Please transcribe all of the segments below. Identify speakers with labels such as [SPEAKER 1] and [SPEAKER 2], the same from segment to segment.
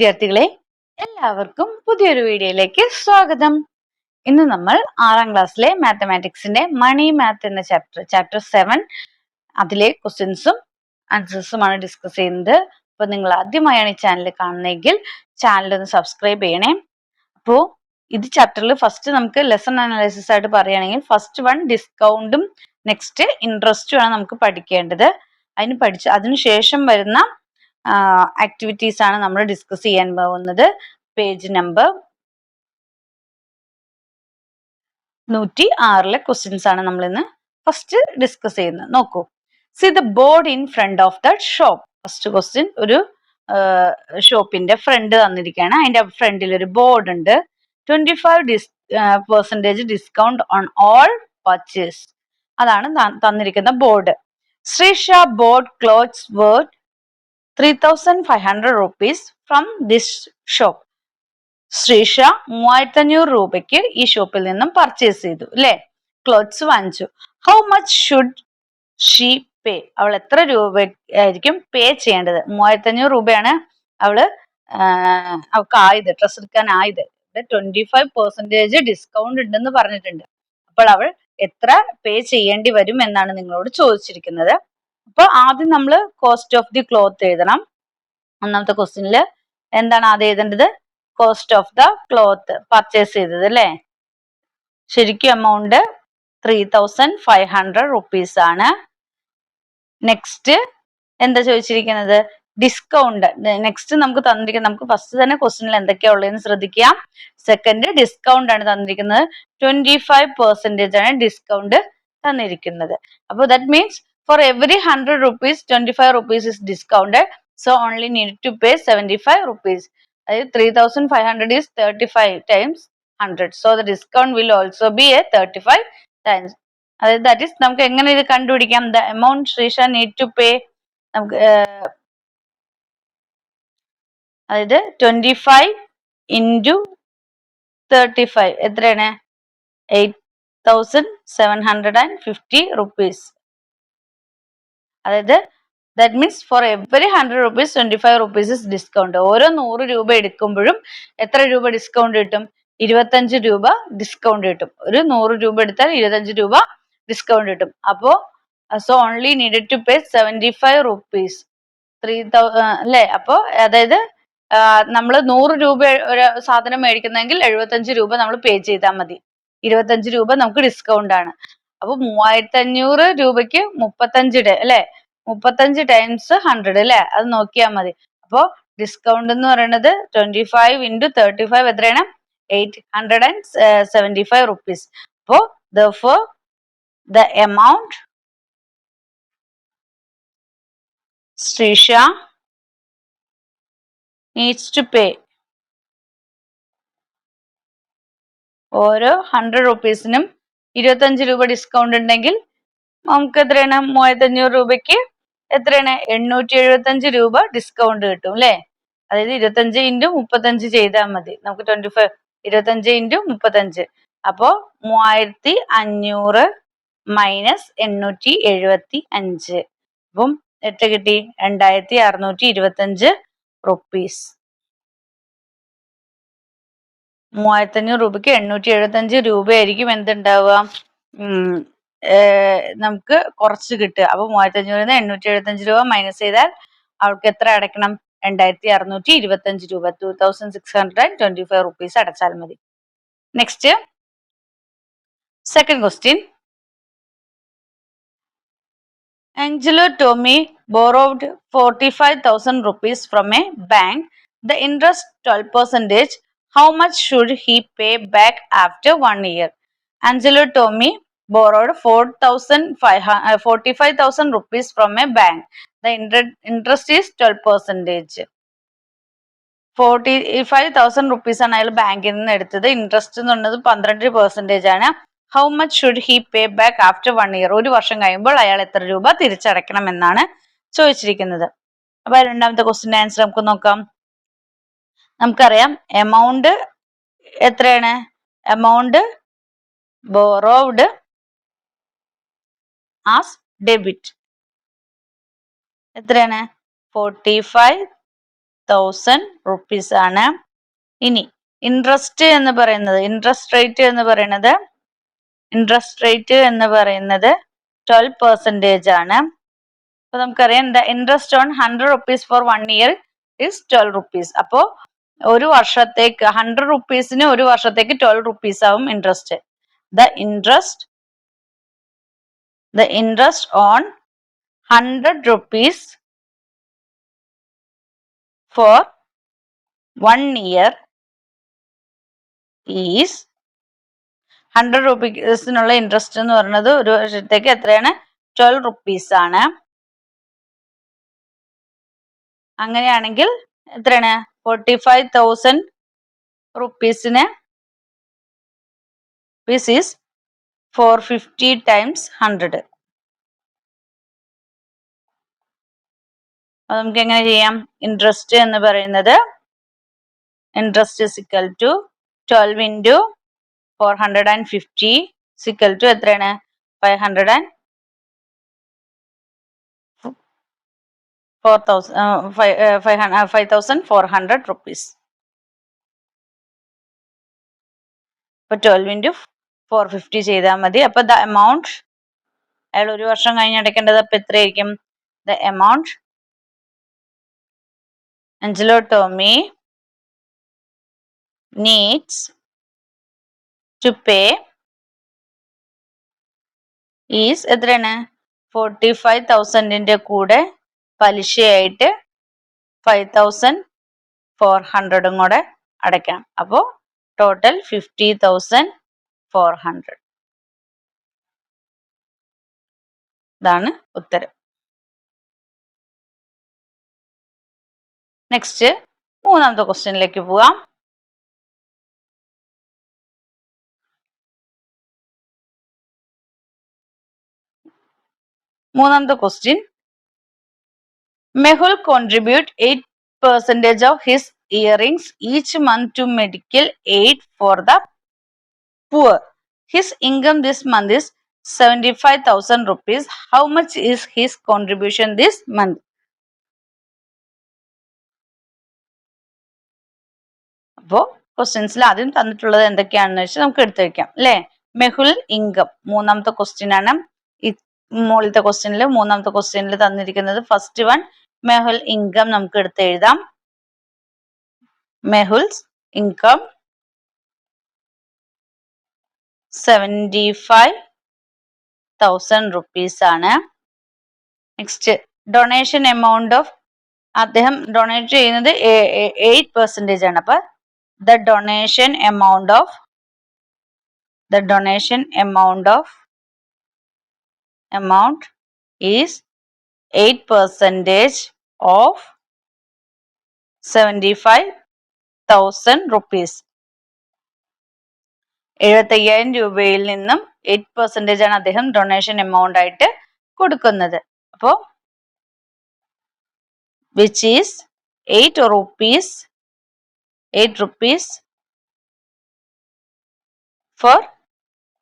[SPEAKER 1] വിദ്യാർത്ഥികളെ എല്ലാവർക്കും പുതിയൊരു വീഡിയോയിലേക്ക് സ്വാഗതം. ഇന്ന് നമ്മൾ ആറാം ക്ലാസ്സിലെ മാത്തമാറ്റിക്സിന്റെ മണി മാത്ത് എന്ന ചാപ്റ്റർ ചാപ്റ്റർ സെവൻ അതിലെ ക്വസ്റ്റ്യൻസും ആൻസേഴ്സുമാണ് ഡിസ്കസ് ചെയ്യുന്നത്. അപ്പൊ നിങ്ങൾ ആദ്യമായാണ് ഈ ചാനൽ കാണുന്നതെങ്കിൽ ചാനൽ ഒന്ന് സബ്സ്ക്രൈബ് ചെയ്യണേ. അപ്പോ ഇത് ചാപ്റ്ററിൽ ഫസ്റ്റ് നമുക്ക് ലെസൺ അനാലിസിസ് ആയിട്ട് പറയുകയാണെങ്കിൽ ഫസ്റ്റ് വൺ ഡിസ്കൗണ്ടും നെക്സ്റ്റ് ഇൻട്രസ്റ്റും ആണ് നമുക്ക് പഠിക്കേണ്ടത്. അതിന് പഠിച്ച് അതിനുശേഷം വരുന്ന ആക്ടിവിറ്റീസ് ആണ് നമ്മൾ ഡിസ്കസ് ചെയ്യാൻ പോകുന്നത്. പേജ് നമ്പർ നൂറ്റി ആറിലെ ക്വസ്റ്റ്യൻസ് ആണ് നമ്മൾ ഇന്ന് ഫസ്റ്റ് ഡിസ്കസ് ചെയ്യുന്നത്. നോക്കൂ. See the board in front of the shop first question ഒരു ഷോപ്പിന്റെ ഫ്രണ്ട് തന്നിരിക്കുകയാണ്. അതിന്റെ ഫ്രണ്ടിൽ ഒരു ബോർഡ് ഉണ്ട്. Twenty five this percentage discount on all purchase അതാണ് തന്നിരിക്കുന്ന board Shreesha bought clothes worth three thousand five hundred rupees from this shop Shreesha മൂവായിരത്തഞ്ഞൂറ് രൂപയ്ക്ക് ഈ ഷോപ്പിൽ നിന്നും പർച്ചേസ് ചെയ്തു അല്ലെ ക്ലോത്ത്സ് വാങ്ങിച്ചു. How much should she pay അവൾ എത്ര രൂപ ആയിരിക്കും പേ ചെയ്യേണ്ടത്? മൂവായിരത്തഞ്ഞൂറ് രൂപയാണ് അവൾ അവൾക്ക് ആയത് ഡ്രസ് എടുക്കാൻ ആയത്. ട്വന്റി ഫൈവ് പെർസെന്റേജ് ഡിസ്കൗണ്ട് ഉണ്ടെന്ന് പറഞ്ഞിട്ടുണ്ട്. അപ്പോൾ അവൾ എത്ര പേ ചെയ്യേണ്ടി വരും എന്നാണ് നിങ്ങളോട് ചോദിച്ചിരിക്കുന്നത്. അപ്പൊ ആദ്യം നമ്മൾ കോസ്റ്റ് ഓഫ് ദി ക്ലോത്ത് എഴുതണം. ഒന്നാമത്തെ ക്വസ്റ്റിനിൽ എന്താണ് ആദ്യം എഴുതേണ്ടത്? Cost of the cloth purchase ചെയ്തത് അല്ലേ? ശരിക്കും amount three thousand five hundred rupees ആണ്. നെക്സ്റ്റ് എന്താ ചോദിച്ചിരിക്കുന്നത്? ഡിസ്കൗണ്ട് നെക്സ്റ്റ് നമുക്ക് തന്നിരിക്കുന്നത് നമുക്ക് ഫസ്റ്റ് തന്നെ ക്വസ്റ്റിനിൽ എന്തൊക്കെയാ ഉള്ളതെന്ന് ശ്രദ്ധിക്കാം സെക്കൻഡ് ഡിസ്കൗണ്ട് ആണ് തന്നിരിക്കുന്നത്. ട്വന്റി ഫൈവ് പെർസെന്റേജ് ആണ് ഡിസ്കൗണ്ട് തന്നിരിക്കുന്നത്. അപ്പോൾ that means hundred rupees twenty five rupees is discounted so only need to pay seventy five rupees അതായത് three thousand five hundred is thirty five times hundred so the discount will also be a thirty five times അതായത് that is നമുക്ക് എങ്ങനെ ഇത് കണ്ടുപിടിക്കാം? The amount Shreesha need to pay നമുക്ക് അതായത് twenty five into thirty five എത്രയാണ്? Eight thousand seven hundred and fifty rupees അതായത് that means for every hundred rupees twenty five rupees discount ഓരോ നൂറ് രൂപ എടുക്കുമ്പോഴും എത്ര രൂപ ഡിസ്കൗണ്ട് കിട്ടും? ഇരുപത്തഞ്ച് രൂപ ഡിസ്കൗണ്ട് കിട്ടും. ഒരു നൂറ് രൂപ എടുത്താൽ ഇരുപത്തഞ്ച് രൂപ ഡിസ്കൗണ്ട് കിട്ടും. അപ്പോ so only needed to pay seventy five rupees three thou അല്ലേ? അപ്പോ അതായത് നമ്മൾ നൂറ് രൂപ ഒരു സാധനം മേടിക്കുന്നെങ്കിൽ എഴുപത്തഞ്ച് രൂപ നമ്മൾ പേ ചെയ്താൽ മതി. ഇരുപത്തഞ്ച് രൂപ നമുക്ക് ഡിസ്കൗണ്ട് ആണ്. അപ്പൊ മൂവായിരത്തി അഞ്ഞൂറ് രൂപയ്ക്ക് മുപ്പത്തഞ്ച് അല്ലെ? മുപ്പത്തഞ്ച് ടൈംസ് ഹൺഡ്രഡ് അല്ലെ? അത് നോക്കിയാൽ മതി. അപ്പോ ഡിസ്കൗണ്ട് എന്ന് പറയുന്നത് twenty five into thirty five എത്രയാണ്? Eight hundred and seventy five rupees അപ്പോ the for the amount Shreesha needs to pay ഓരോ ഹൺഡ്രഡ് റുപ്പീസിനും ഇരുപത്തഞ്ച് രൂപ ഡിസ്കൗണ്ട് ഉണ്ടെങ്കിൽ നമുക്ക് എത്രയാണ് മൂവായിരത്തി അഞ്ഞൂറ് രൂപയ്ക്ക് എത്രയാണ്? എണ്ണൂറ്റി എഴുപത്തഞ്ച് രൂപ ഡിസ്കൗണ്ട് കിട്ടും അല്ലേ? അതായത് ഇരുപത്തഞ്ച് ഇന്റു മുപ്പത്തഞ്ച് ചെയ്താൽ മതി. നമുക്ക് ട്വന്റി ഫൈവ് ഇരുപത്തഞ്ച് ഇന്റു മുപ്പത്തഞ്ച്. അപ്പോ മൂവായിരത്തി അഞ്ഞൂറ് മൈനസ് എണ്ണൂറ്റി എഴുപത്തി അഞ്ച് അപ്പം എത്ര കിട്ടി? രണ്ടായിരത്തി അറുന്നൂറ്റി ഇരുപത്തഞ്ച് റുപ്പീസ് മൂവായിരത്തി അഞ്ഞൂറ് രൂപയ്ക്ക് എണ്ണൂറ്റി എഴുപത്തഞ്ച് രൂപയായിരിക്കും എന്തുണ്ടാവുക? നമുക്ക് കുറച്ച് കിട്ടുക. അപ്പൊ മൂവായിരത്തി അഞ്ഞൂറിൽ നിന്ന് എണ്ണൂറ്റി എഴുപത്തഞ്ച് രൂപ മൈനസ് ചെയ്താൽ അവൾക്ക് എത്ര അടയ്ക്കണം? രണ്ടായിരത്തി അറുന്നൂറ്റി ഇരുപത്തഞ്ച് രൂപ. Two thousand six hundred and twenty five rupees അടച്ചാൽ മതി. Next second question Angelo Tommy borrowed 45,000 rupees from a bank. The interest 12 percentage. How much should he pay back after one year? Angelo Tommy borrowed 45,000 rupees from a bank. The interest is 12 percentage. Forty five thousand rupees ആണ് അയാൾ ബാങ്കിൽ നിന്ന് എടുത്തത് interest എന്ന് പറയുന്നത് പന്ത്രണ്ട് percentage ആണ് how much should he pay back after one year ഒരു വർഷം കഴിയുമ്പോൾ അയാൾ എത്ര രൂപ തിരിച്ചടയ്ക്കണം എന്നാണ് ചോദിച്ചിരിക്കുന്നത് അപ്പൊ രണ്ടാമത്തെ ക്വസ്റ്റിന്റെ ആൻസർ നമുക്ക് നോക്കാം നമുക്കറിയാം എമൗണ്ട് എത്രയാണ്? എമൗണ്ട് ബോറോഡ് ആസ് ഡെബിറ്റ് എത്രയാണ്? ഫോർട്ടി ഫൈവ് തൗസൻഡ് റുപ്പീസ് ആണ്. ഇനി ഇൻട്രസ്റ്റ് എന്ന് പറയുന്നത് ഇൻട്രസ്റ്റ് റേറ്റ് എന്ന് പറയുന്നത് ഇൻട്രസ്റ്റ് റേറ്റ് എന്ന് പറയുന്നത് ട്വൽവ് പെർസെന്റേജ് ആണ്. അപ്പൊ നമുക്കറിയാം interest on hundred rupees for one year is twelve rupees അപ്പോ ഒരു വർഷത്തേക്ക് ഹൺഡ്രഡ് റുപ്പീസിന് ഒരു വർഷത്തേക്ക് ട്വൽവ് റുപ്പീസ് ആവും interest the interest the interest on hundred rupees for one year is hundred റുപ്പീസിനുള്ള interest എന്ന് പറയുന്നത് ഒരു വർഷത്തേക്ക് എത്രയാണ്? ട്വൽവ് റുപ്പീസ് ആണ്. അങ്ങനെയാണെങ്കിൽ എത്രയാണ്? Forty five thousand റുപ്പീസിന് rupees is four fifty times hundred നമുക്ക് എങ്ങനെ ചെയ്യാം? ഇൻട്രസ്റ്റ് എന്ന് പറയുന്നത് interest equal to twelve into four hundred and fifty equal to എത്രയാണ്? Five hundred and four thousand five thousand four hundred rupees അപ്പൊ twelve into four fifty ചെയ്താൽ മതി. അപ്പൊ ദ എമൗണ്ട് അയാൾ ഒരു വർഷം കഴിഞ്ഞ് അടയ്ക്കേണ്ടത് അപ്പൊ എത്രയായിരിക്കും? The amount Angelo Tommy needs to pay is എത്രയാണ്? ഫോർട്ടി ഫൈവ് തൗസൻഡിന്റെ കൂടെ പലിശയായിട്ട് ഫൈവ് തൗസൻഡ് ഫോർ ഹൺഡ്രഡും കൂടെ അടയ്ക്കണം അപ്പോൾ total fifty thousand four hundred ഇതാണ് ഉത്തരം. നെക്സ്റ്റ് മൂന്നാമത്തെ ക്വസ്റ്റ്യനിലേക്ക് പോവാം. മൂന്നാമത്തെ question Mehul contribute eight percentage of his earnings each month to medical aid for the poor his income this month is seventy five thousand rupees how much is his contribution this month അപ്പോ ക്വസ്റ്റ്യൻസിൽ ആദ്യം തന്നിട്ടുള്ളത് എന്തൊക്കെയാണെന്ന് വെച്ചാൽ നമുക്ക് എടുത്തു വെക്കാം അല്ലെ? Mehul income മൂന്നാമത്തെ ക്വസ്റ്റ്യൻ ആണ്. മുകളിലത്തെ ക്വസ്റ്റ്യനിൽ മൂന്നാമത്തെ ക്വസ്റ്റ്യനിൽ തന്നിരിക്കുന്നത് ഫസ്റ്റ് വൺ മെഹുൽ ഇൻകം നമുക്ക് എടുത്ത് എഴുതാം. Mehul's income seventy five thousand rupees ആണ്. നെക്സ്റ്റ് ഡൊണേഷൻ എമൗണ്ട് ഓഫ് അദ്ദേഹം ഡൊണേറ്റ് ചെയ്യുന്നത് എയ്റ്റ് പെർസെന്റേജ് ആണ്. അപ്പൊ the donation amount of the donation amount of amount is 8 percentage of 75,000 rupees. എഴുപത്തയ്യായിരം രൂപയിൽ നിന്നും എയ്റ്റ് പെർസെന്റേജ് ആണ് അദ്ദേഹം ഡൊണേഷൻ എമൗണ്ട് ആയിട്ട് കൊടുക്കുന്നത്. അപ്പോൾ which is eight rupees eight rupees for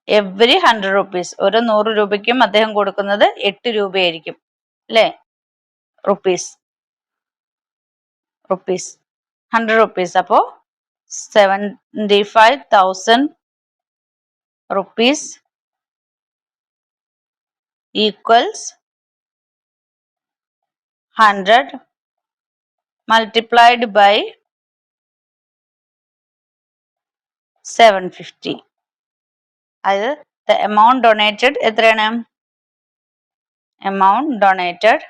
[SPEAKER 1] every hundred rupees ഓരോ നൂറ് രൂപയ്ക്കും അദ്ദേഹം കൊടുക്കുന്നത് എട്ട് രൂപയായിരിക്കും. അല്ലേ റുപ്പീസ് റുപ്പീസ് ഹൺഡ്രഡ് റുപ്പീസ് അപ്പോൾ seventy five thousand rupees equals hundred multiplied by seven fifty അത് ദ എമൗണ്ട് ഡൊണേറ്റഡ് എത്രയാണ് എമൗണ്ട് ഡൊണേറ്റഡ്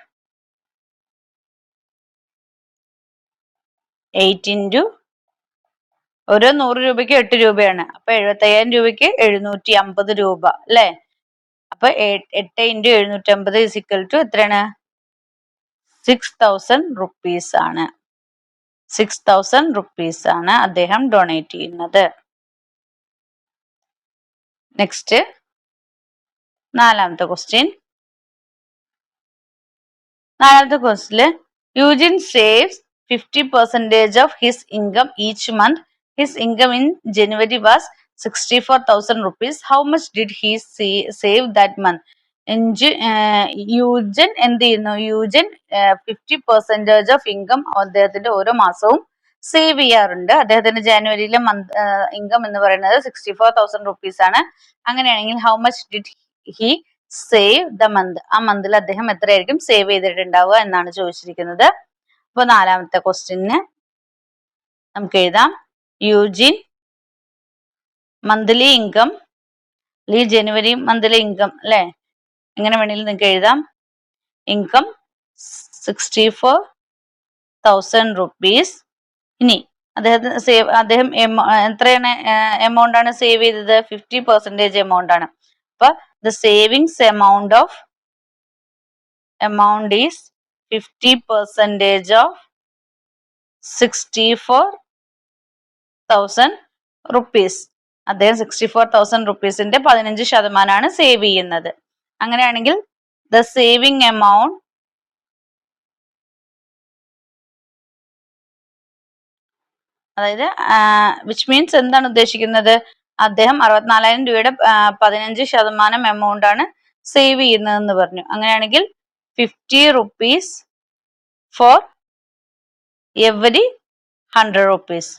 [SPEAKER 1] എയ്റ്റ് ഇന്റു ഓരോ നൂറ് രൂപയ്ക്ക് എട്ട് രൂപയാണ്. അപ്പൊ എഴുപത്തയ്യായിരം രൂപയ്ക്ക് എഴുന്നൂറ്റി അമ്പത് രൂപ അല്ലെ? അപ്പൊ എട്ട് ഇന്റു എഴുന്നൂറ്റി അമ്പത് ഇസിക്കൽ ടു എത്രയാണ്? സിക്സ് തൗസൻഡ് റുപ്പീസ് ആണ്. സിക്സ് തൗസൻഡ് റുപ്പീസ് ആണ് അദ്ദേഹം ഡൊണേറ്റ് ചെയ്യുന്നത്. നെക്സ്റ്റ് നാലാമത്തെ ക്വസ്റ്റ്യൻ നാലാമത്തെ ക്വസ്റ്റിൽ Eugene saves fifty percentage of his income each month his income in January was sixty four thousand rupees how much did he save that month Eugene എന്ത് ചെയ്യുന്നു Eugene fifty percentage of income അദ്ദേഹത്തിന്റെ ഓരോ മാസവും save ചെയ്യാറുണ്ട്. അദ്ദേഹത്തിന്റെ ജാനുവരിയിലെ month income എന്ന് പറയുന്നത് sixty four thousand rupees ആണ്. അങ്ങനെയാണെങ്കിൽ how much did he save the month ആ മന്തിൽ അദ്ദേഹം എത്രയായിരിക്കും സേവ് ചെയ്തിട്ടുണ്ടാവുക എന്നാണ് ചോദിച്ചിരിക്കുന്നത്. അപ്പൊ നാലാമത്തെ ക്വസ്റ്റ്യന് നമുക്ക് എഴുതാം. യൂജിൻ മന്ത്ലി ഇൻകം ഈ ജനുവരി മന്ത്ലി ഇൻകം അല്ലെ? എങ്ങനെ വേണമെങ്കിലും നിങ്ങൾക്ക് എഴുതാം. Income sixty four thousand rupees ഇനി അദ്ദേഹത്തിന് സേവ് അദ്ദേഹം എത്രയാണ് എമൗണ്ട് ആണ് സേവ് ചെയ്തത്? ഫിഫ്റ്റി പെർസെന്റേജ് എമൗണ്ട് ആണ്. അപ്പൊ savings amount of amount is fifty percentage of sixty four rupees അദ്ദേഹം സിക്സ്റ്റി ഫോർ തൗസൻഡ് റുപ്പീസിന്റെ പതിനഞ്ച് ശതമാനമാണ് സേവ് ചെയ്യുന്നത്. അങ്ങനെയാണെങ്കിൽ ദ സേവിങ് എമൗണ്ട് അതായത് വിച്ച് മീൻസ് എന്താണ് ഉദ്ദേശിക്കുന്നത്? അദ്ദേഹം അറുപത്തിനാലായിരം രൂപയുടെ പതിനഞ്ച് ശതമാനം എമൗണ്ട് ആണ് സേവ് ചെയ്യുന്നതെന്ന് പറഞ്ഞു. അങ്ങനെയാണെങ്കിൽ fifty rupees for every hundred rupees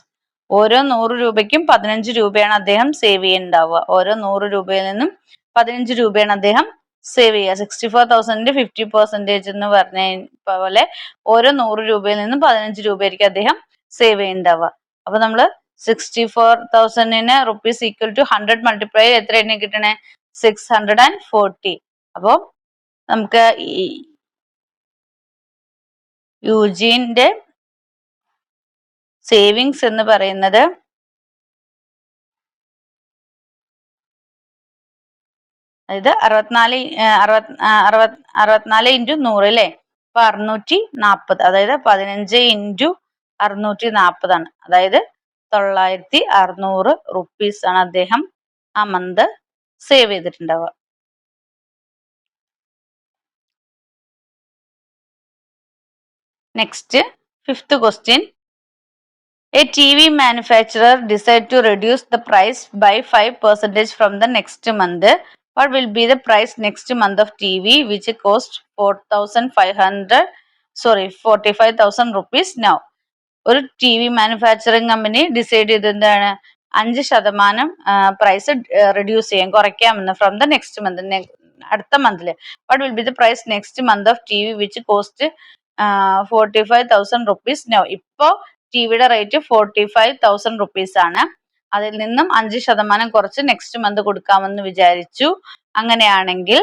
[SPEAKER 1] ഓരോ നൂറ് രൂപയ്ക്കും പതിനഞ്ച് രൂപയാണ് അദ്ദേഹം സേവ് ചെയ്യുന്നുണ്ടാവുക ഓരോ നൂറ് രൂപയിൽ നിന്നും പതിനഞ്ച് രൂപയാണ് അദ്ദേഹം സേവ് ചെയ്യുക. സിക്സ്റ്റി ഫോർ തൗസൻഡിന്റെ ഫിഫ്റ്റി പെർസെന്റേജ് എന്ന് പറഞ്ഞ പോലെ ഓരോ നൂറ് രൂപയിൽ നിന്നും പതിനഞ്ച് രൂപയായിരിക്കും അദ്ദേഹം സേവ് ചെയ്യുന്നുണ്ടാവുക അപ്പൊ നമ്മൾ sixty four തൗസൻഡിന് rupees equal to hundred multiply എത്ര എണ്ണ കിട്ടണേ? സിക്സ് ഹൺഡ്രഡ് ആൻഡ് ഫോർട്ടി അപ്പോൾ നമുക്ക് ഈ യുജീന്റെ സേവിങ്സ് എന്ന് പറയുന്നത് അതായത് അറുപത്തിനാല് അറുപത് അറുപത് അറുപത്തിനാല് ഇന്റു നൂറ് അല്ലേ? അപ്പൊ അറുന്നൂറ്റി നാൽപ്പത്. അതായത് പതിനഞ്ച് ഇന്റു അറുന്നൂറ്റി നാൽപ്പതാണ്. അതായത് തൊള്ളായിരത്തി അറുന്നൂറ് റുപ്പീസ് ആണ് അദ്ദേഹം ആ month save ചെയ്തിട്ടുണ്ടാവുക. Next fifth question a T V manufacturer decide to reduce the price by five percentage from the next month what will be the price next month of T V which cost four thousand five hundred sorry forty five thousand rupees now ഒരു T V manufacturing company decide ചെയ്ത് എന്താണ് അഞ്ച് ശതമാനം price reduce ചെയ്യാൻ കുറയ്ക്കാമെന്ന് from the next month അടുത്ത മന്തിൽ what will be the price next month of T V which cost forty five thousand rupees no ഇപ്പോ T വിയുടെ rate forty five thousand rupees ആണ്. അതിൽ നിന്നും അഞ്ച് ശതമാനം കുറച്ച് നെക്സ്റ്റ് മന്ത് കൊടുക്കാമെന്ന് വിചാരിച്ചു. അങ്ങനെയാണെങ്കിൽ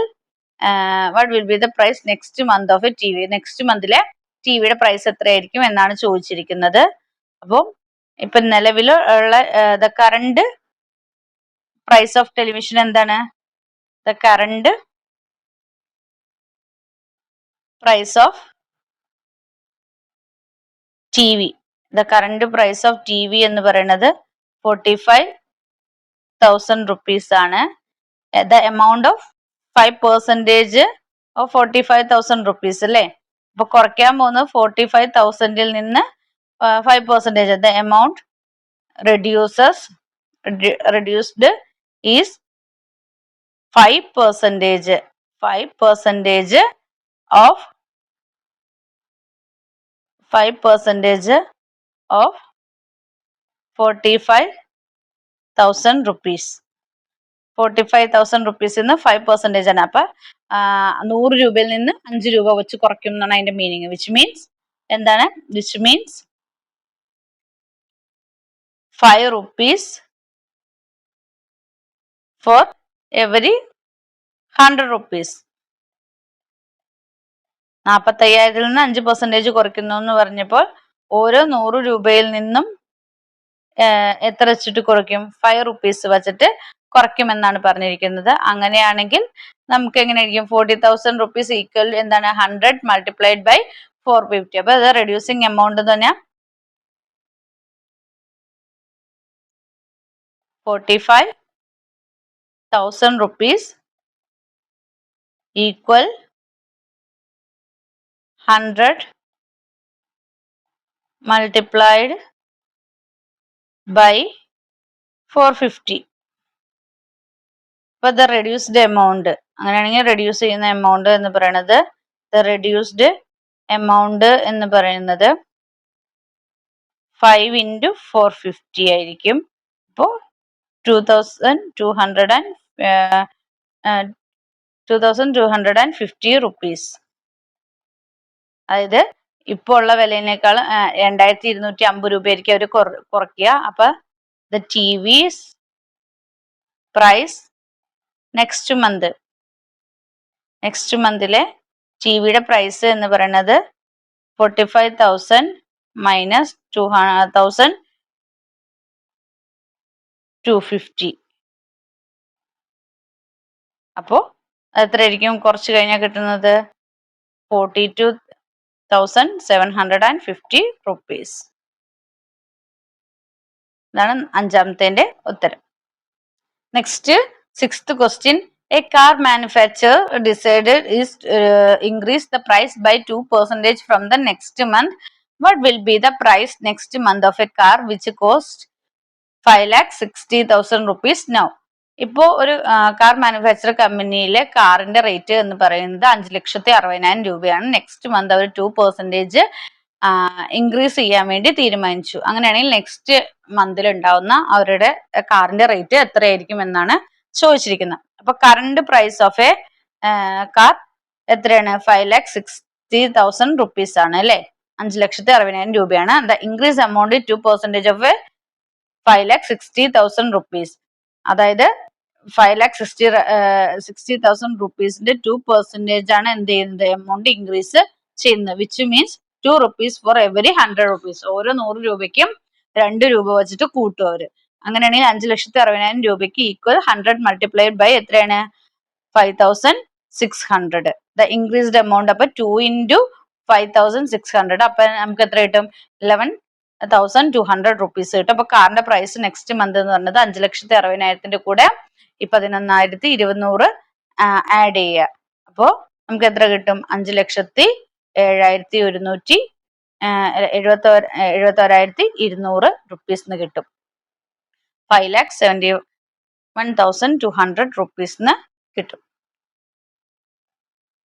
[SPEAKER 1] what will be the price next month of a T V next മന്തിലെ T വിയുടെ പ്രൈസ് എത്രയായിരിക്കും എന്നാണ് ചോദിച്ചിരിക്കുന്നത്. അപ്പോൾ ഇപ്പൊ നിലവിൽ ഉള്ള the current price of television എന്താണ്? The current price of T V the current price of T V എന്ന് പറയുന്നത് ഫോർട്ടി ഫൈവ് തൗസൻഡ് റുപ്പീസ് ആണ്. The amount of five percentage of forty five thousand rupees അല്ലേ? അപ്പൊ കുറയ്ക്കാൻ പോകുന്നത് forty five തൗസൻഡിൽ നിന്ന് five percentage the amount reduces reduced is five percentage five percentage of five percentage of forty five thousand rupees forty five thousand റുപ്പീസിൽ നിന്ന് five percentage ആണ്. അപ്പൊ നൂറ് രൂപയിൽ നിന്ന് അഞ്ച് രൂപ വെച്ച് കുറയ്ക്കും എന്നാണ് അതിന്റെ മീനിങ് വിച്ച് മീൻസ് എന്താണ്? Which means five rupees for every hundred rupees നാൽപ്പത്തയ്യായിരത്തിൽ നിന്ന് അഞ്ച് പെർസെന്റേജ് കുറയ്ക്കുന്നു എന്ന് പറഞ്ഞപ്പോൾ ഓരോ നൂറ് രൂപയിൽ നിന്നും എത്ര വെച്ചിട്ട് കുറയ്ക്കും? ഫൈവ് റുപ്പീസ് വെച്ചിട്ട് കുറയ്ക്കുമെന്നാണ് പറഞ്ഞിരിക്കുന്നത്. അങ്ങനെയാണെങ്കിൽ നമുക്ക് എങ്ങനെയായിരിക്കും? ഫോർട്ടി തൗസൻഡ് റുപ്പീസ് ഈക്വൽ എന്താണ്? Hundred multiplied by four fifty അപ്പൊ അത് റെഡ്യൂസിങ് എമൗണ്ട് തന്നെ forty five thousand rupees equal hundred multiplied by 450 for the reduced amount. അങ്ങനെയാണെങ്കിൽ റെഡ്യൂസ് ചെയ്യുന്ന എമൗണ്ട് എന്ന് പറയുന്നത് ദ റെഡ്യൂസ്ഡ് എമൗണ്ട് എന്ന് പറയുന്നത് ഫൈവ് ഇന്റു ഫോർ ഫിഫ്റ്റി ആയിരിക്കും. അപ്പോൾ two thousand two hundred and two thousand two hundred and fifty rupees അതായത് ഇപ്പോൾ ഉള്ള വിലയിനേക്കാൾ രണ്ടായിരത്തി ഇരുന്നൂറ്റി അമ്പത് രൂപയായിരിക്കും അവർ കുറയ്ക്കുക. അപ്പൊ the T V's price next month next മന്തിലെ T വിയുടെ പ്രൈസ് എന്ന് പറയുന്നത് forty five thousand minus two thousand two fifty അപ്പോൾ എത്രയായിരിക്കും കുറച്ച് കഴിഞ്ഞാൽ കിട്ടുന്നത് forty two thousand seven hundred and fifty rupees ഇതാണ് അഞ്ചാമത്തെ ഉത്തരം. Next sixth question a car manufacture decided is increase the price by two percentage from the next month what will be the price next month of a car which cost five lakh sixty thousand rupees now ഇപ്പോൾ ഒരു car manufacture കമ്പനിയിലെ കാറിന്റെ rate എന്ന് പറയുന്നത് അഞ്ച് ലക്ഷത്തി അറുപതിനായിരം രൂപയാണ്. നെക്സ്റ്റ് മന്ത് അവർ ടു പെർസെന്റേജ് ഇൻക്രീസ് ചെയ്യാൻ വേണ്ടി തീരുമാനിച്ചു. അങ്ങനെയാണെങ്കിൽ നെക്സ്റ്റ് മന്തിൽ ഉണ്ടാവുന്ന അവരുടെ കാറിന്റെ റേറ്റ് എത്രയായിരിക്കും എന്നാണ് ചോദിച്ചിരിക്കുന്നത് അപ്പൊ current price of a car എത്രയാണ്? Five lakh sixty thousand rupees ആണ് അല്ലെ? അഞ്ച് ലക്ഷത്തി അറുപതിനായിരം രൂപയാണ്. The increase amount two percentage of five lakh sixty thousand rupees അതായത് five lakh sixty sixty thousand റുപ്പീസിന്റെ two percentage ആണ് എന്ത് ചെയ്യുന്നത്? എമൗണ്ട് ഇൻക്രീസ് ചെയ്യുന്നത്. Which means two rupees for every hundred rupees ഓരോ നൂറ് രൂപയ്ക്കും രണ്ട് രൂപ വെച്ചിട്ട് കൂട്ടും അവർ. അങ്ങനെയാണെങ്കിൽ അഞ്ച് ലക്ഷത്തി അറുപതിനായിരം രൂപയ്ക്ക് ഈക്വൽ ഹൺഡ്രഡ് മൾട്ടിപ്ലൈഡ് ബൈ എത്രയാണ്? Five thousand six hundred the increased amount അപ്പൊ two into five thousand six hundred അപ്പൊ നമുക്ക് എത്ര കിട്ടും? Eleven thousand two hundred rupees കിട്ടും. അപ്പൊ കാറിന്റെ പ്രൈസ് നെക്സ്റ്റ് മന്ത് എന്ന് പറഞ്ഞത് അഞ്ച് ലക്ഷത്തി അറുപതിനായിരത്തിന്റെ കൂടെ ഈ പതിനൊന്നായിരത്തി ഇരുപന്നൂറ് ആഡ് ചെയ്യുക. അപ്പോൾ നമുക്ക് എത്ര കിട്ടും? അഞ്ച് ലക്ഷത്തി ഏഴായിരത്തി ഒരുന്നൂറ്റി എഴുപത്തോ എഴുപത്തോരായിരത്തി ഇരുന്നൂറ് റുപ്പീസിന് കിട്ടും. Five lakh seventy one thousand two hundred റുപ്പീസിന് കിട്ടും.